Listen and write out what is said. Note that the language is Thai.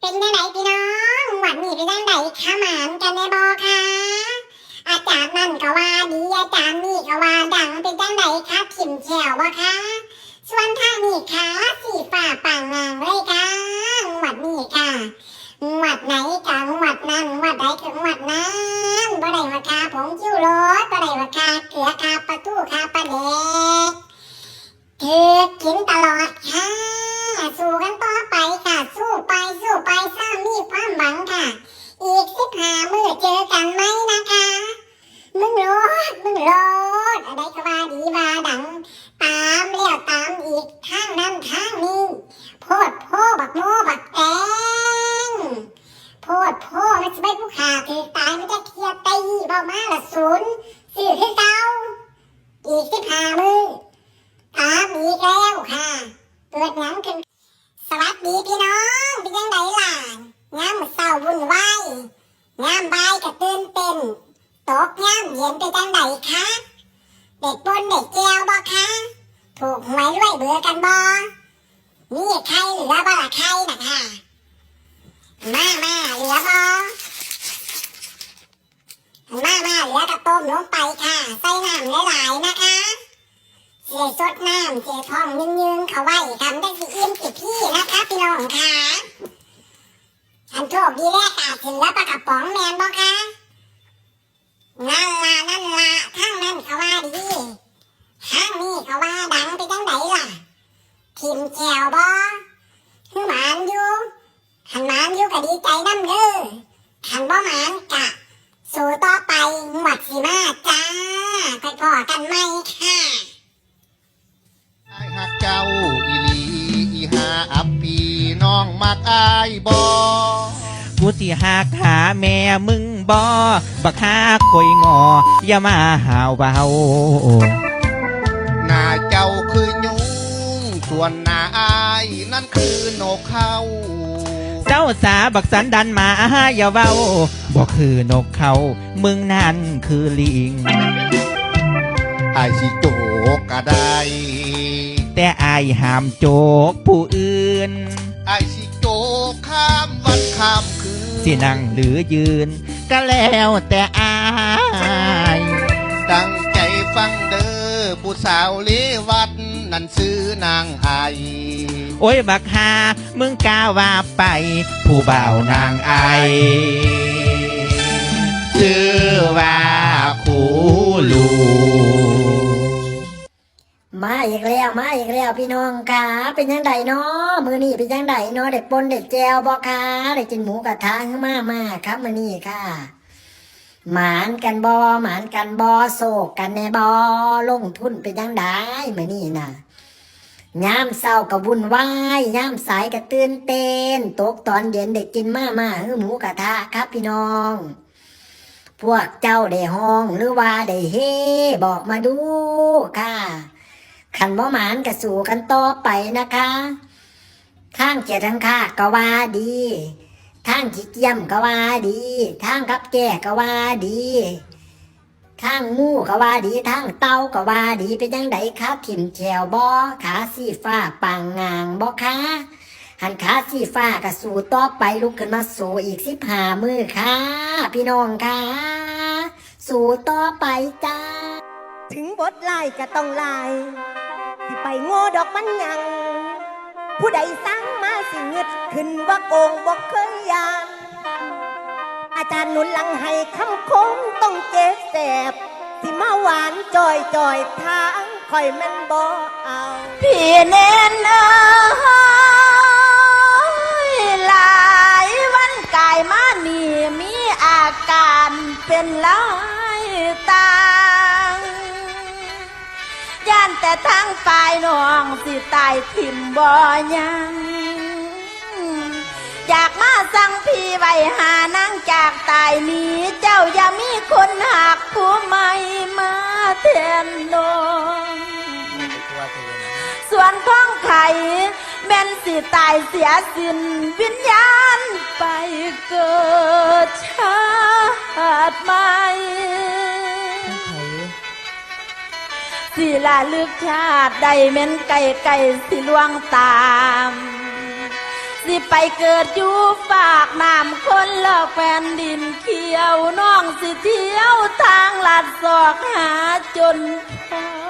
เป็นจังไดพี่น้องหวัดนี่เป็นจังไดขาหมานกันในบอคะอาจารย์นั่นก็ว่าดีอาจารย์นี่ก็ว่าดังเป็นจังไดคะขิมแฉวบ่คะส่วนท่านี่ค่ะสีฝ่าป่างงางเลยค่ะหวัดนี่ค่ะหวัดไหนกัหวัดนั่นหวัดใดกับหวัดนั้นบ่ได้ว่าคาผงจิ้วรสบ่ได้ว่าคาเกลือคาปลาทูคาปลาแดกเธอกินตลอดค่ะ สู้กันต่อไปค่ะ สู้ไปสู้ไปสร้าง มีความหวังค่ะ อีกสิบห้ามือเจอกันไหมนะคะ มึงโลดมึงโลดอะไรก็ว่าดีว่าดัง ตามแล้วตามอีกทางนั้นทางนี้โพดโพบักโมบักแตงโพดโพมันจะไม่ผู้ขาถือตายมันจะเคลียร์ตีเบามาละศูนย์สื่อคือเก่าอีกสิบห้ามือตามอีกแล้วค่ะเกิดหยังขึ้นสวัสดีพี่น้องเป็นยังไงล่ะ งามมื้อเศร้าวุ่นวายงามบ่ายก็ตื่นเต้นตกงามเย็นไปจังไดคะเด็กปนเด็กแก้วบ่คะถูกหวยรวยเบื่อกันบ่มีใครเหลือบ่ละใครนะค่ะมามาเหลือบ่มามาเหลือกระต้มลงไปค่ะใส่น้ำหลายๆนะคะเสียสดน้ำเสียทองยืงยืงๆเขาไว้ทำได้สิอิ่มสิพี่นะคะพี่น้องค่ะ อันโชคดีแรกอาจถึงแล้วปลากระป๋องแมนบ่คะนั่นละนั่นละทั้งนั้นเขาว่าดีทั้งนี้เขาว่าดังไปจังไหนล่ะทิมแจวบ่คือหมานอยู่ขันหมานอยู่ก็ดีใจน้ำเด้อขันบ่หมานกะ สู่ต่อไปหวัดสิมาจ้าไปพอกันไหมค่ะไอหักเจ้าอีลีอีหาอับปีน้องมักอายบอ กูสิหากหาแม่มึงบอบักหาคอยงอ อย่ามาหาวเบาหน้าเจ้าคือยุงส่วนหน้าอายนั่นคือนกเขาเจ้าสาบักสันดันมาอย่าเบาบอกคือนกเขา มึงนั่นคือลิงอายสิโจกก็ได้ แต่อายห้ามโจกผู้อื่นอายสิ สินั่งหรือยืน ก็แล้วแต่อายตั้งใจฟังเด้อผู้สาวเลวัดนั่นซื้อนางไอโอ้ยบักหามึงกล้าว่าไป ผู้บ่าวนางไอชื่อว่าคูลู มาอีกแล้วมาอีกแล้วพี่น้องค่ะเป็นยังไงเนาะมือนี่เป็นยังไงเนาะเด็กปนเด็กแจวบ่ค่ะได้กินหมูกระทะขึ้นมามาครับมือนี่ค่ะ หมานกันบอหมานกันบอโศกกันแนบอลงทุนเป็นยังไงมือนี่นะยามเศร้ากับวุ่นวายยามสายกับตื่นเต้นตกตอนเย็นเด็กกินมามาคือหมูกระทะครับพี่น้องพวกเจ้าได้ห้องหรือว่าได้เฮบอกมาดูค่ะ ขันบ่หมานกระสู่กันต่อไปนะคะทางเจทังค่าก็ว่าดีทางขี้เกียมก็ว่าดีทางกับแก่ก็ว่าดีทางงูก็ว่าดีทางเต้าก็ว่าดีเป็นยังไงคะถิ่มแฉวบ่ขาสีฟ้าปางงางบ่คะหันขาสีฟ้ากระสู่ต่อไปลุกขึ้นมาสู่อีกสิบห้ามือค่ะ พี่น้องค่ะ สู่ต่อไปจ้า ถึงบทไลายก็ต้องไล่ ที่ไปโง่ดอกมันยัง ผู้ใดสั่งมาสิเงึดขึ้นว่าโกงบอกเคยยาน อาจารย์หนุนหลังให้คำคมต้องเจ็บแสบ สิมาหวานจอยจอยทางคอยแม่นบ่เอา พี่เน้นเอ ทางฝ่ายน้องสิตายทิมบ่ยังอยากมาสั่งพี่ไว้หานางจากตายนี้เจ้าอย่ามีคนหักผู้ใหม่มาแทนน้องส่วนของไข่แม่นสิตายเสียสินวิญญาณไปเกิดชาติใหม่ สิลาลึกชาติใดเม้นไก่ไก่สิลวงตามสิไปเกิดอยู่ฝากน้ำคนเลิกแฟนดินเขียวน้องสิเที่ยวทางลัดศอกหาจนพอ